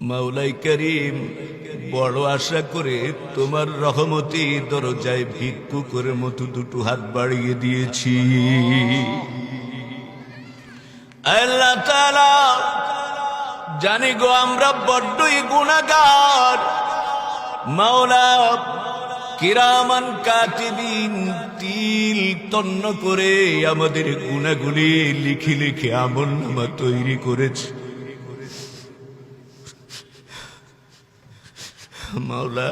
মাওলাই করিম, বড় আশা করে তোমার রহমতি দরজায় ভিক্ষুকের মতো দুটো হাত বাড়িয়ে দিয়েছি। জানি গো, আমরা বড্ডই গুণাগার মাওলা কিরামান কাতিবিন তিল তন্ন করে আমাদের গুণাগুলি লিখে লিখে আমল নামা তৈরি করেছে। মাওলা,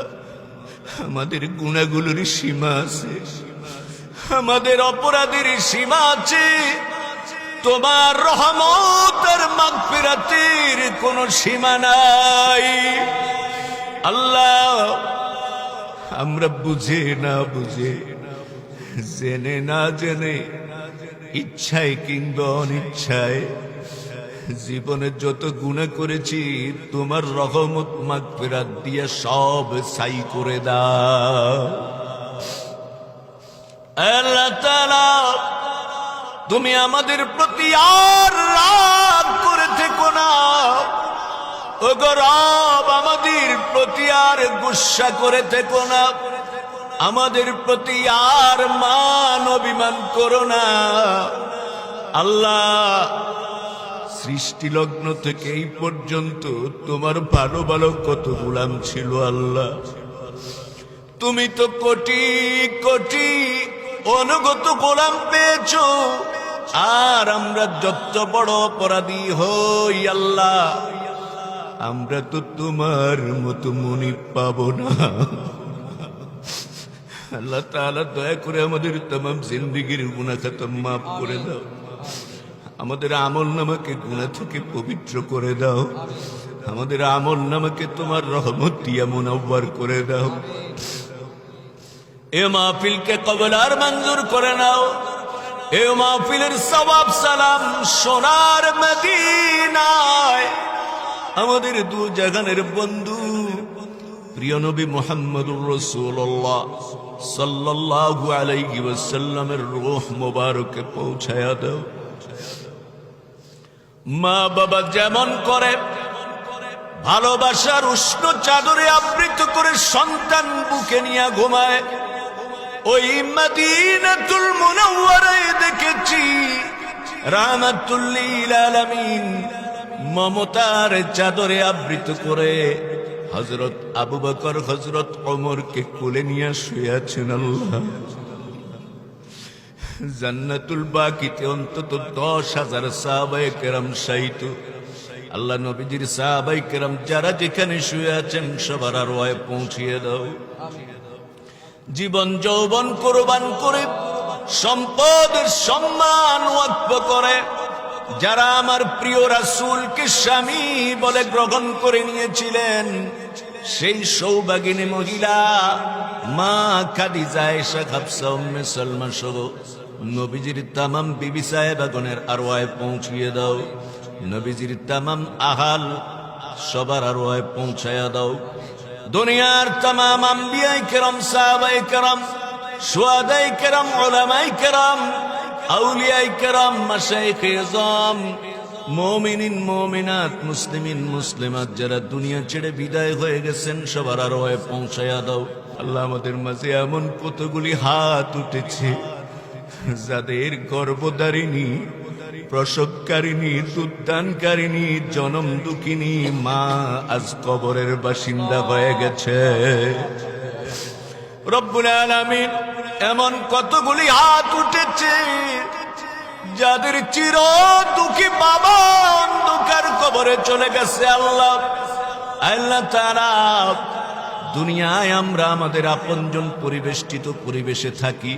আমাদের গুণাগুলোর সীমা আছে, আমাদের অপরাধের সীমা আছে। তোমার রহমতের মাগফিরাতের কোনো সীমা নাই। আল্লাহ, আমরা বুঝে না বুঝে, জেনে না জেনে, ইচ্ছায় কিংবা অনিচ্ছায় জীবনে যত গুণা করেছি, তোমার রহমত মাগফিরাত দিয়ে সব সাই করে দাও। আল্লাহ তাআলা, তুমি আমাদের প্রতি আর রাগ করে থেকো না। ও গো রব, আমাদের প্রতি আর গুসা করে থেকো না। আমাদের প্রতি আর মান অভিমান করো না। আল্লাহ সৃষ্টি লগ্ন থেকে এই পর্যন্ত তোমার ভালো ভালো কত গুলাম ছিল আল্লাহ। তুমি তো কোটি কোটি অনুগত গোলাম পেয়েছ, আর আমরা যত বড় অপরাধী হই আল্লাহ, আমরা তো তোমার মতো মনি পাবো না। আল্লাহ তাআলা দয়া করে আমাদের তমাম জিন্দিগির গুণা খাতাম মাফ করে দাও। আমাদের আমল নামাকে গুণা থেকে পবিত্র করে দাও। আমাদের আমল নামাকে তোমার রহমত দিয়া মুনাব্বার করে দাও। এ মাহফিলকে কবল আর মঞ্জুর করে নাও। এ মাহফিলের সবাব সালাম সোনার মদিনায়। আমাদের দু জাগানের বন্ধু, প্রিয় নবী মোহাম্মদুর রসুল্লাহ সাল্লাল্লাহু আলাইহি রূহ মোবারকে পৌঁছায়া দাও। মা বাবা যেমন করে, ভালোবাসার উষ্ণ চাদরে আবৃত করে সন্তান বুকে নিয়ে ঘুমায়। ওই মদিনাতুল মুনাওয়ারায় দেখেছি রাহমাতুল্লিল আলামিন মমতার চাদরে আবৃত করে। হজরত আবু বকর হজরত ওমরকে কোলে নিয়ে শুয়ে আছেন আল্লাহ। জান্নাতুল বাকিতে অন্তত দশ হাজার সাহাবায়ে কেরাম সাহিত আল্লাহ নবীজির সাহাবাই কেরাম যারা যেখানে শুয়ে আছেন সবার আর পৌঁছিয়ে দাও। জীবন যৌবন কোরবান করে, সম্পদের সম্মান করে। যারা আমার প্রিয় রাসূলকে স্বামী বলে গ্রহণ করে নিয়েছিলেন, সেই সৌভাগিনী মহিলা মা খাদিজা এসা খাপসা উম্মে সালমা সহ নবীজির তামাম বিবি সাহেবাগনের আরওয়ায় পৌঁছিয়ে দাও। নবীজির তামাম আহাল সবার আরওয়ায় পৌঁছায়া দাও। দুনিয়ার তামাম আম্বিয়াই কেরাম, সাহাবাই কেরাম সুয়াদাই কেরম, ওলামাই কেরাম, আউলিয়াই কেরম, মাশাইখ এজম মমিনিন, মমিনাত, মুসলিমিন, মুসলিমাত যারা দুনিয়া ছেড়ে বিদায় হয়ে গেছেন, সবার আরও পৌঁছায়া দাও। আল্লাহ আমাদের মাঝে এমন কতগুলি হাত উঠেছে। যাদের গর্ভদারিণী প্রসবকারিণী, দুধদানকারিণী, জনম দুঃখিনী, মা আজ কবরের বাসিন্দা হয়ে গেছে। রব্বুল আলামিন এমন কতগুলি হাত উঠেছে, যাদের চির দুঃখী বাবা অন্ধকার কবরে চলে গেছে আল্লাহ। আল্লাহ তারা দুনিয়ায় আমরা আমাদের আপনজন পরিবেষ্টিত পরিবেশে থাকি।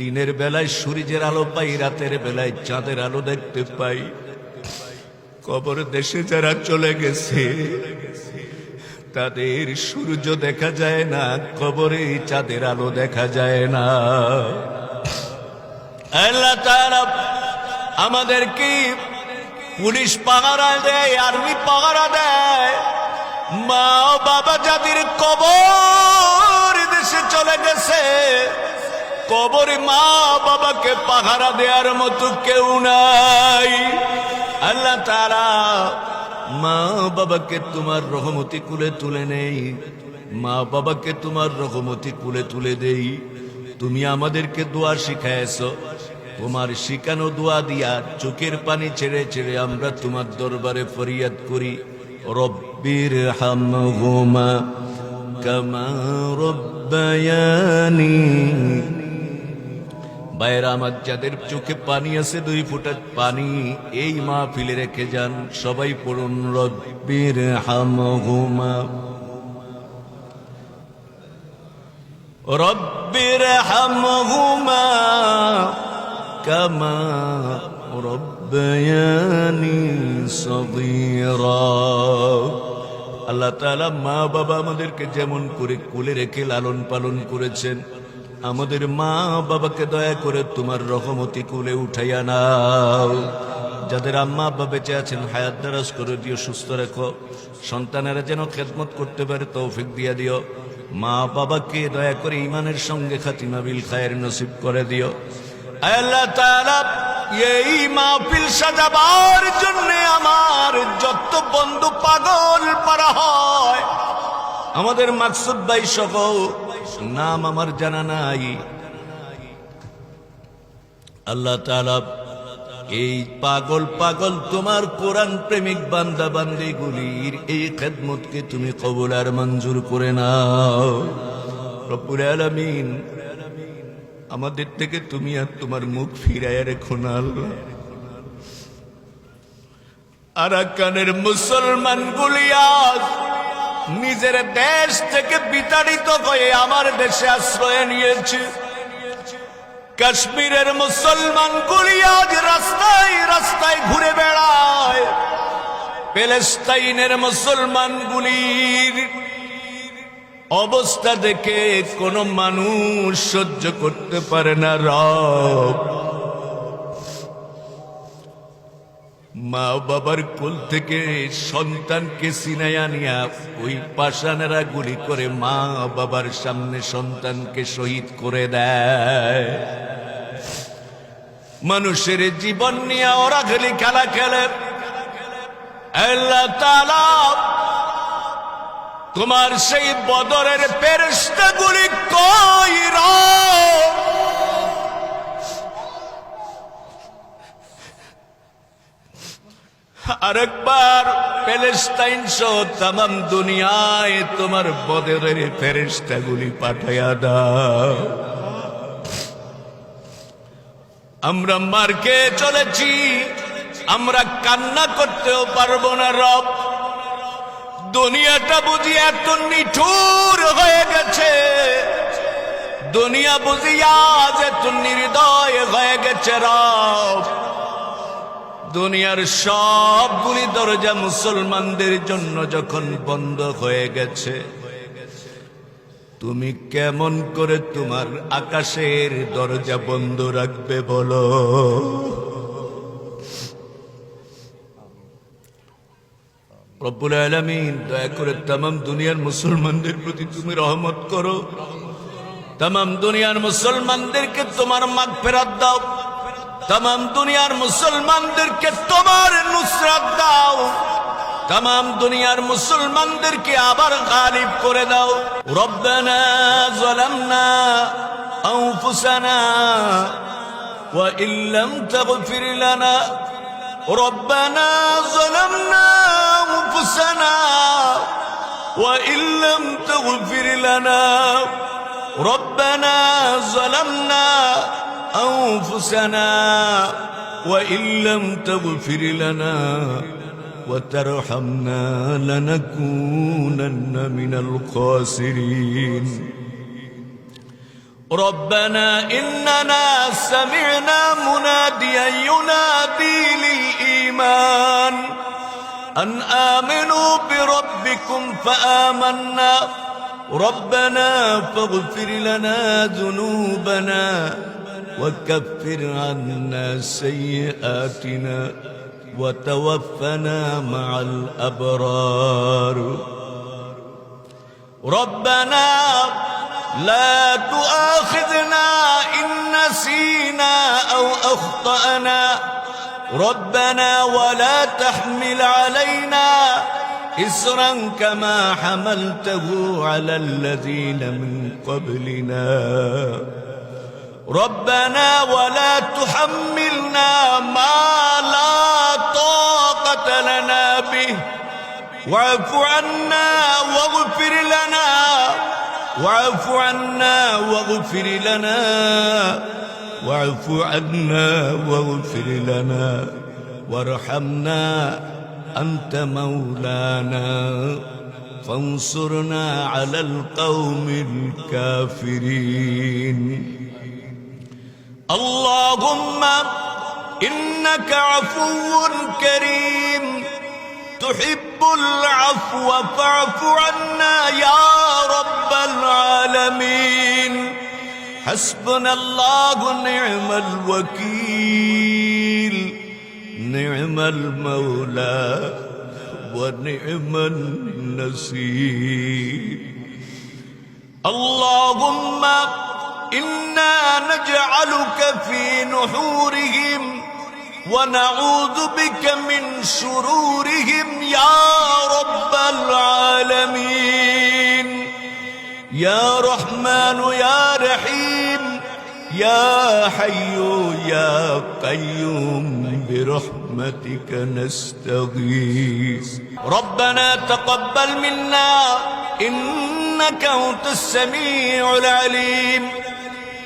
দিনের বেলায় সূর্যের আলো পাই, রাতের বেলায় চাঁদের আলো দেখতে পাই। কবর দেশে যারা চলে গেছে, তাদের সূর্য দেখা যায় না কবরে চাঁদের আলো দেখা যায় না। আল্লাহ তাআলা আমাদেরকে পুলিশ পাহারা দেয়, আর্মি পাহারা দেয়। মা বাবা যাদের কবর দেশে চলে কবরে মা বাবাকে পাহারা দেওয়ার মতো কেউ নাই। আল্লাহ তারা মা বাবাকে তোমার রহমতি কুলে তুলে নেই। মা বাবাকে তোমার রহমতি কুলে তুলে দেই। তুমি আমাদেরকে দোয়া শিখাইছ। তোমার শিখানো দোয়া দিয়া চোখের পানি ছেড়ে ছেড়ে আমরা তোমার দরবারে ফরিয়াদ করি। রব্বির হামহুমা কামা রব্বায়ানি বাইরা আমার যাদের চোখে পানি আছে, দুই ফুটা পানি। এই মা ফিলে রেখে যান সবাই পড়ুন রব্বির হামহুমা। রব্বির হামহুমা কামা রব্বায়ানি সগীরা। আল্লাহ তাআলা মা বাবা আমাদেরকে যেমন করে কোলে রেখে লালন পালন করেছেন আমাদের মা বাবাকে দয়া করে তোমার রহমতি কুলে উঠাইয়া নাও। যাদের আম্মা আব্বা বেঁচে আছেন, হায়াত দারাজ করে দিও, সুস্থ রেখো। সন্তানেরা যেন খেদমত করতে পারে, তৌফিক দিয়া দিও। মা বাবাকে দয়া করে ইমানের সঙ্গে খাতিমা বিল খায়ের নসিব করে দিও। আল্লাহ তাআলা, এই মাহফিল সাজাবার জন্য আমার যত বন্ধু পাগল পারা হয়, আমাদের মাকসুদ ভাই সহ নাম আমার জানা নাই। আল্লাহ এই পাগল পাগল তোমার কোরআন প্রেমিক বান্দা বান্দিগুলির এই খেদমতকে তুমি কবুল আর মঞ্জুর করে নাও। আলামিন, আমাদের থেকে তুমি আর তোমার মুখ ফিরাইয়া রেখো না আল্লাহ। আরাকানের মুসলমান গুলিয়াস নিজের দেশ থেকে বিতাড়িত হয়ে আমার দেশে আশ্রয় নিয়েছে। কাশ্মীরের মুসলমান গুলিয়াজ রাস্তায় রাস্তায় ঘুরে বেড়ায়। প্যালেস্তাইনের মুসলমান গুলির অবস্থা দেখে কোন মানুষ সহ্য করতে পারে না রব। মা বাবার কোল থেকে সন্তানকে সিনাইয়া নিয়া ওই পাষানেরা গুলি করে মা বাবার সামনে সন্তানকে শহীদ করে দেয় মানুষের জীবন নিয়ে ওরা খালি খেলা খেলে তোমার সেই বদরের পেরেস্তা গুলি কই রব? আরেকবার প্যালেস্তাইন সহ তাম দুনিয়ায় তোমার বদরের ফেরেস্তা গুলি পাঠাইয়া দাও। আমরা মার্কে চলেছি, আমরা কান্না করতেও পারব না রব। দুনিয়াটা বুঝি এত নিঠুর হয়ে গেছে। দুনিয়া বুঝি আজ এত নির্দয় হয়ে গেছে রব। দুনিয়ার সবগুলি দরজা মুসলমানদের জন্য যখন বন্ধ হয়ে গেছে, তুমি কেমন করে তোমার আকাশের দরজা বন্ধ রাখবে বলো? রব্বুল আলমিন, দয়া করে তাম দুনিয়ার মুসলমানদের প্রতি তুমি রহমত করো। তাম দুনিয়ার মুসলমানদেরকে তোমার মাগ ফেরত দাও। তাম দুনিয়ার মুসলমানদেরকে তোমার নুসরাত দাও তাম দুনিয়ার মুসলমানদেরকে আবার গালিব করে দাও রব্বানা জালামনা আনফুসানা ওয়া ইল্লাম তাগফির লানা ربنا ظلمنا أنفسنا وإن لم تغفر لنا ربنا ظلمنا أنفسنا وإن لم تغفر لنا وترحمنا لنكونن من الخاسرين. ربنا إننا سمعنا مناديا ينادي للإيمان أن آمنوا بربكم فآمنا. ربنا فاغفر لنا ذنوبنا وكفر عنا سيئاتنا وتوفنا مع الأبرار. ربنا لا تؤاخذنا إن نسينا أو أخطأنا. ربنا ولا تحمل علينا إسرا كما حملته على الذين من قبلنا. ربنا ولا تحملنا ما لا طاقة لنا به. واعف عنا واغفر لنا. واعف عنا واغفر لنا. واعف عنا واغفر لنا. وارحمنا أنت مولانا. فانصرنا على القوم الكافرين. اللهم إنك عفو كريم. تحب العفو فاعف عنا يا رب العالمين. حسبنا الله نعم الوكيل. نعم المولى ونعم النصير اللهم إنا نجعلك في نحورهم ونعوذ بك من شرورهم يا رب العالمين. يا رحمن يا رحيم يا حي يا قيوم برحمتك نستغيث. ربنا تقبل منا إنك أنت السميع العليم.